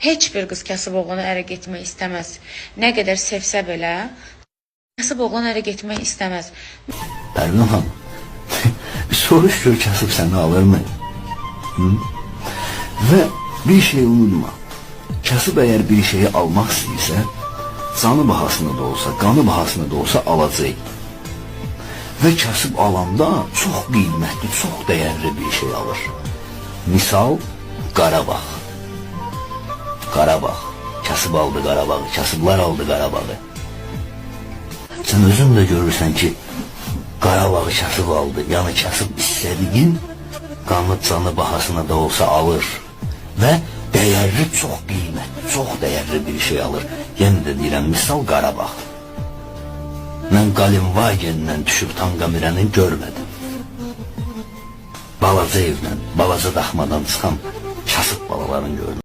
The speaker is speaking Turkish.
Heç bir qız kasıb oğlana ərə getmək istəməz. Nə qədər sevsə belə, kasıb oğlan ərə getmək istəməz. Pervin Hanım, bir kasıp seni alır mı? Hı? Ve bir şey unutma. Kasıp eğer bir şeyi almak istəyirsə, canı bahasına da olsa, qanı bahasına da olsa alacaq. Ve kasıp alanda çok kıymetli, çok değerli bir şey alır. Misal Qarabağ. Qarabağ. Kasıb aldı Qarabağı, kasıblar aldı Qarabağı. Sen özün de görürsen ki Qarabağı kasıb aldı. Yani kasıb istediğin qanı canı bahasına da olsa alır. Ve değerli çok kıymetli, çok değerli bir şey alır. Yeni de deyirəm, misal Qarabağ. Mən Qalinvagendən düşüb Tanqamirəni görmədim. Balaca evlə, balaca daxmadan çıxan kasıb balaların gördüm.